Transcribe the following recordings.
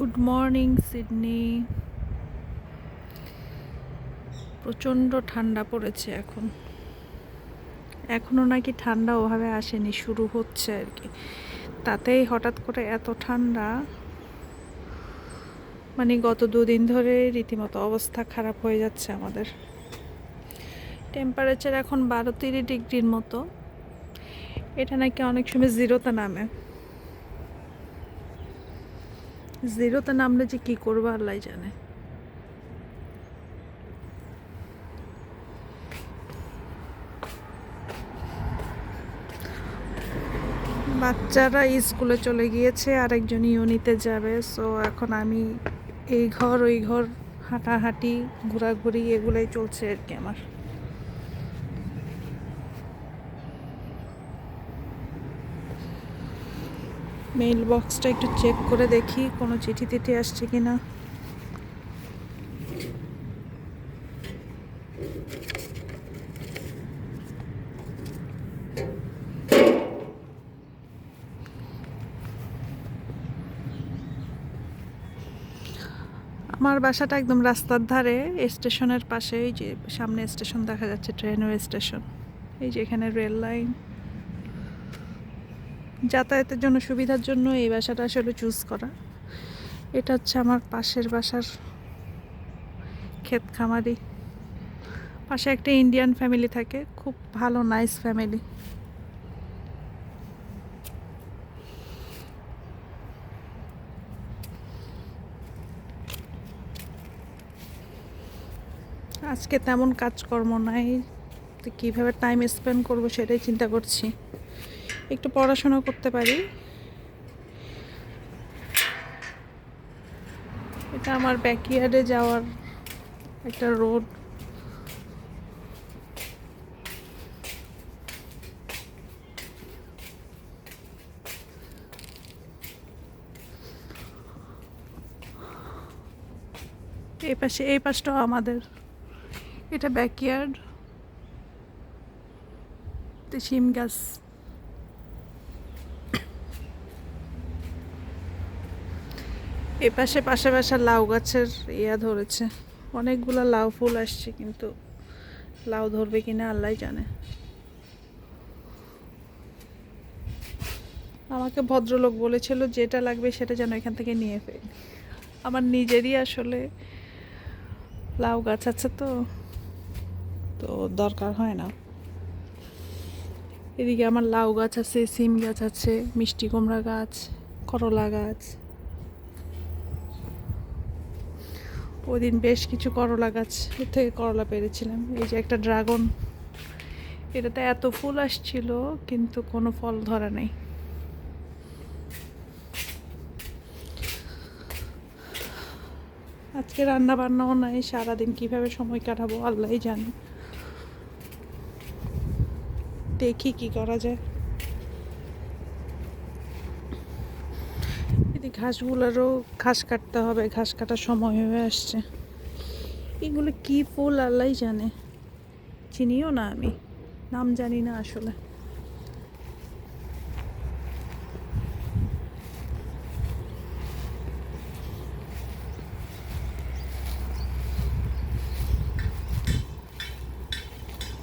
Good morning Sydney প্রচণ্ড ঠান্ডা পড়েছে এখন। এখনও নাকি ঠান্ডা ওভাবে আসেনি, শুরু হচ্ছে আর কি। তাতেই হঠাৎ করে এত ঠান্ডা। মানে গত দুদিন ধরে রীতিমতো অবস্থা খারাপ হয়ে যাচ্ছে আমাদের। টেম্পারেচার এখন বারো তিরিশ ডিগ্রির মতো। এটা নাকি অনেক সময় জিরোতে নামে। জিরোতে নামলে যে কি করব আল্লাহ জানে। বাচ্চারা স্কুলে চলে গিয়েছে, আরেকজন ইউনিতে যাবে। সো এখন আমি এই ঘর, ওই ঘর, হাঁটাহাঁটি, ঘোরাঘুরি, এগুলোই চলছে আর কি আমার। মেইল বক্সটা একটু চেক করে দেখি, কোনো চিঠি টিঠি আসছে কি না আমার বাসাটা একদম রাস্তার ধারে, স্টেশনের পাশে এই যে সামনে স্টেশন দেখা যাচ্ছে ট্রেনের স্টেশন। এই যে এখানে রেল লাইন। যাতায়াতের জন্য সুবিধার জন্য এই বাসাটা আসলে চুজ করা। এটা হচ্ছে আমার পাশের বাসার ক্ষেত খামারি পাশে একটা ইন্ডিয়ান ফ্যামিলি থাকে, খুব ভালো নাইস ফ্যামিলি আজকে তেমন কাজকর্ম নাই, তো কীভাবে টাইম স্পেন্ড করব সেটাই চিন্তা করছি। একটু পড়াশোনা করতে পারি। এটা আমার ব্যাকইয়ার্ডে যাওয়ার একটা রোড এই পাশে, এই পাশটাও আমাদের। এটা ব্যাকইয়ার্ড শিম গাছ। এ পাশে পাশে পাশে লাউ গাছের ইয়া ধরেছে। অনেকগুলো লাউ ফুল আসছে, কিন্তু লাউ ধরবে কিনা আল্লাহ জানে। আমাকে ভদ্রলোক বলেছিল, যেটা লাগবে সেটা যেন এখান থেকে নিয়ে ফেলি। আমার নিজেরই আসলে লাউ গাছ আছে তো তো দরকার হয় না। এদিকে আমার লাউ গাছ আছে, সিম গাছ আছে, মিষ্টি কুমড়া গাছ, করলা গাছ। ওই দিন বেশ কিছু করলা গাছ থেকে করলা পেরেছিলাম। এই যে একটা ড্রাগন, এটাতে এত ফুল আসছিল কিন্তু কোনো ফল ধরা নেই। আজকে রান্না বান্নাও নাই, সারাদিন কীভাবে সময় কাটাবো আল্লাহই জানে। দেখি কি করা যায়। এদিকে ঘাসগুলোরও ঘাস কাটতে হবে, ঘাস কাটার সময় হয়ে আসছে। এগুলো কি ফুল আল্লাহ জানে। চিনিও না আমি, নাম জানি না আসলে।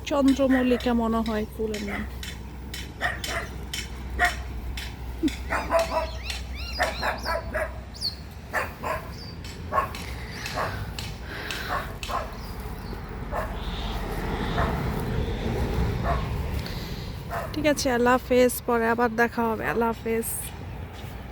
চন্দ্রমল্লিকা মনে হয় ফুলের নাম। ঠিক আছে আল্লাহ হাফেজ পরে আবার দেখা হবে আল্লাহ হাফেজ।